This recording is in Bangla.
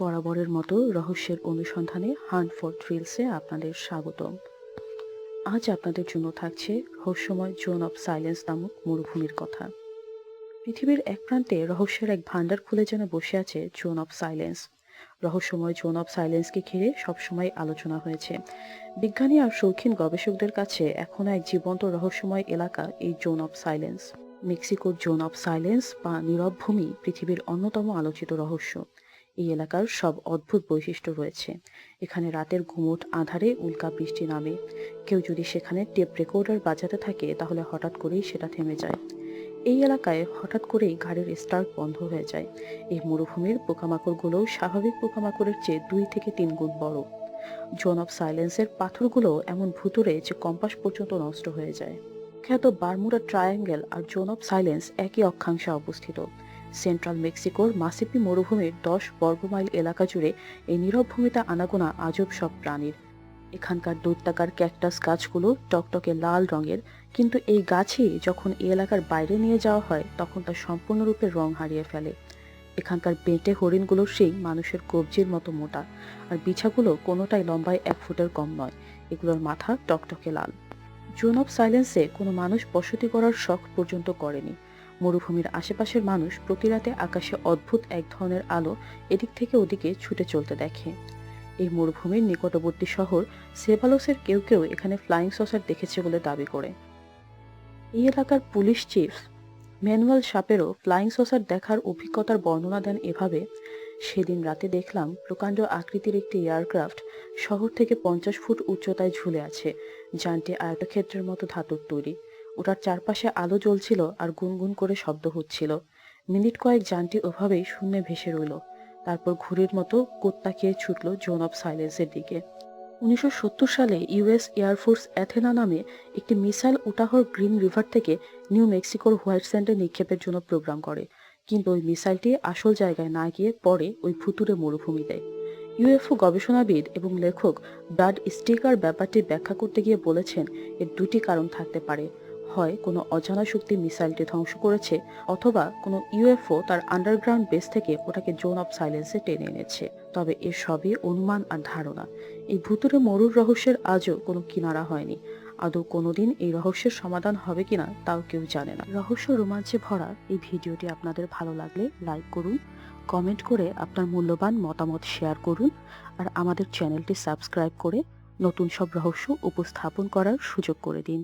বরাবরের মতো রহস্যের অনুসন্ধানে হান্ট ফর থ্রিলসে আপনাদের স্বাগতম। আজ আপনাদের জন্য থাকছে রহস্যময় জোন অফ সাইলেন্স নামক মরুভূমির কথা। পৃথিবীর এক প্রান্তে রহস্যের এক ভান্ডার খুলে যেন বসে আছে জোন অফ সাইলেন্স। রহস্যময় জোন অফ সাইলেন্সকে ঘিরে সবসময় আলোচনা হয়েছে। বিজ্ঞানী আর শৌখিন গবেষকদের কাছে এখনও এক জীবন্ত রহস্যময় এলাকা এই জোন অফ সাইলেন্স। মেক্সিকোর জোন অফ সাইলেন্স বা নীরব ভূমি পৃথিবীর অন্যতম আলোচিত রহস্য। এই এলাকার সব অদ্ভুত বৈশিষ্ট্য রয়েছে। এখানে রাতের ঘুমট আধারে উল্কা বৃষ্টি নামে। কেউ যদি সেখানে টেপ রেকর্ডার বাজাতে থাকে, তাহলে হঠাৎ করেই সেটা থেমে যায়। এই এলাকায় হঠাৎ করেই গাড়ির স্টার্ট বন্ধ হয়ে যায়। এই মরুভূমির পোকামাকড়গুলো স্বাভাবিক পোকামাকড়ের চেয়ে দুই থেকে তিন গুণ বড়। জোন অফ সাইলেন্সের পাথরগুলো এমন ভুতুরে যে কম্পাস পর্যন্ত নষ্ট হয়ে যায়। খ্যাত বারমুডা ট্রায়াঙ্গেল আর জোন অফ সাইলেন্স একই অক্ষাংশে অবস্থিত। সেন্ট্রাল মেক্সিকোর মাসিপি মরুভূমির দশ বর্গমাইল এলাকা জুড়ে এই নীরব ভূমিতে আনাগোনা আজব সব প্রাণীর। এখানকার দৈত্যাকার ক্যাকটাস গাছগুলো টকটকে লাল রঙের, কিন্তু এই গাছই যখন এই এলাকার বাইরে নিয়ে যাওয়া হয়, তখন তা সম্পূর্ণরূপে রং হারিয়ে ফেলে। এখানকার বেঁটে হরিণগুলোর সেই মানুষের কবজির মতো মোটা, আর বিছাগুলো কোনোটাই লম্বায় এক ফুটের কম নয়, এগুলোর মাথা টকটকে লাল। জোন অফ সাইলেন্সে কোনো মানুষ বসতি করার শখ পর্যন্ত করেনি। মরুভূমির আশেপাশের মানুষ প্রতি রাতে আকাশে অদ্ভুত এক ধরনের আলো এদিক থেকে ওদিকে ছুটে চলতে দেখে। এই মরুভূমির নিকটবর্তী শহর সেভালোসের কেউ কেউ এখানে ফ্লাইং সসার দেখেছে বলে দাবি করে। এই এলাকার পুলিশ চিফ ম্যানুয়াল সাপেরও ফ্লাইং সসার দেখার অভিজ্ঞতার বর্ণনা দেন এভাবে, সেদিন রাতে দেখলাম প্রকাণ্ড আকৃতির একটি এয়ারক্রাফট শহর থেকে পঞ্চাশ ফুট উচ্চতায় ঝুলে আছে, যানটি আয়তক্ষেত্রের মতো ধাতুর তৈরি। ওটার চারপাশে আলো জ্বলছিল আর গুনগুন করে শব্দ হচ্ছিল। মিনিট কয়েক যানটি ওভাবেই শূন্যে ভেসে রইল। তারপর ঘুড়ির মতো কোত্তা খেয়ে ছুটল জোন অফ সাইলেন্সের দিকে। উনিশশো সত্তর সালে ইউএস এয়ারফোর্স অ্যাথেনা নামে একটি মিসাইল উটাহর গ্রিন রিভার থেকে নিউ মেক্সিকোর হোয়াইট স্যান্ডে নিক্ষেপের জন্য প্রোগ্রাম করে। কিন্তু ওই মিসাইলটি আসল জায়গায় না গিয়ে পরে ওই ভুতুরে মরুভূমিতে ইউএফও গবেষণাবিদ এবং লেখক ব্রাড স্টিকার ব্যাপারটি ব্যাখ্যা করতে গিয়ে বলেছেন, এর দুটি কারণ থাকতে পারে। হয় কোনো অজানা শক্তি মিসাইলটি ধ্বংস করেছে অথবা কোনো ইউএফও তার আন্ডারগ্রাউন্ড বেস থেকে ওটাকে জোন অফ সাইলেন্সে টেনে এনেছে। তবে এর সবই অনুমান আর ধারণা। এই ভুতুরে মরুর রহস্যের আজও কোনো কিনারা হয়নি। আদৌ কোনোদিন এই রহস্যের সমাধান হবে কিনা তাও কেউ জানে না। রহস্য রোমাঞ্চে ভরা এই ভিডিওটি আপনাদের ভালো লাগলে লাইক করুন, কমেন্ট করে আপনার মূল্যবান মতামত শেয়ার করুন, আর আমাদের চ্যানেলটি সাবস্ক্রাইব করে নতুন সব রহস্য উপস্থাপন করার সুযোগ করে দিন।